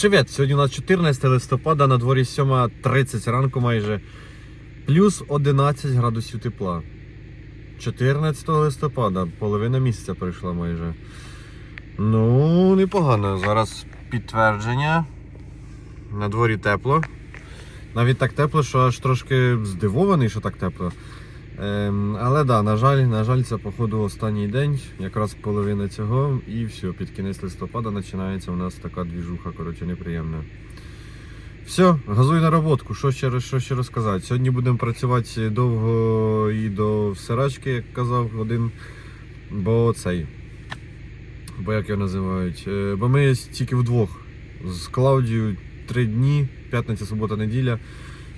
Привіт! Сьогодні у нас 14 листопада, на дворі 7.30 ранку майже. Плюс 11 градусів тепла. 14 листопада, половина місяця пройшла майже. Ну, непогано. Зараз підтвердження. На дворі тепло. Навіть так тепло, що аж трошки здивований, що так тепло. Ем, але да, на жаль, на жаль, це походу останній день, якраз половина цього, і все, під кінець листопада починається у нас така двіжуха, коротше, неприємна. Все, газуй на роботку. Що ще, що ще розказати? Сьогодні будемо працювати довго і до всирачки, як казав один. Бо цей. Бо як його називають? Е, Бо ми тільки вдвох з Клаудією три дні, п'ятниця, субота, неділя.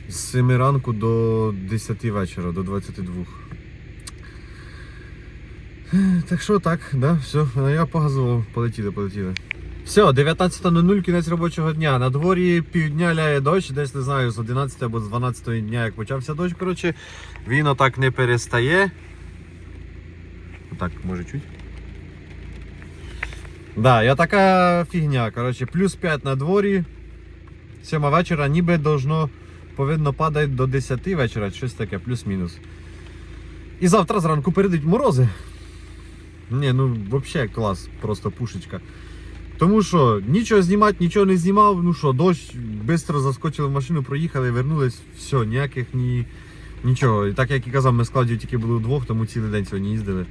З 7 ранку до 10 вечора, до 22. Е, Так що так, да, все, я погазував, полетіли, полетіли. Все, 19.00, кінець робочого дня. На дворі півдня ляє дощ, десь не знаю, з 11 або з 12 дня, як почався дощ. Коротше, він отак не перестає. Так, може чуть. Да, я така фігня. Коротше, плюс 5 на дворі. Сьома вечора, ніби должно повинно падати до 10 вечора, щось таке, плюс-мінус. І завтра зранку перейдуть морози. Ні, ну взагалі клас, просто пушечка. Тому що нічого знімати, нічого не знімав. Ну що, дощ, швидко заскочили в машину, проїхали, вернулись, все, ніяких ні. Нічого. І так як і казав, ми з тільки були вдвох, тому цілий день сьогодні їздили.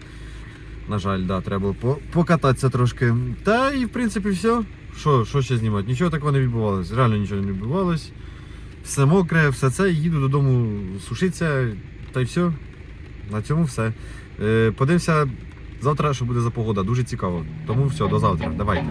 На жаль, да, треба по- покататися трошки. Та і в принципі все. Що, що ще знімати? Нічого такого не відбувалося. Реально нічого не відбувалось. Все мокре, все це, їду додому сушитися, та й все. На цьому все. Е, подивимося завтра, що буде за погода. Дуже цікаво. Тому все, до завтра. Давайте.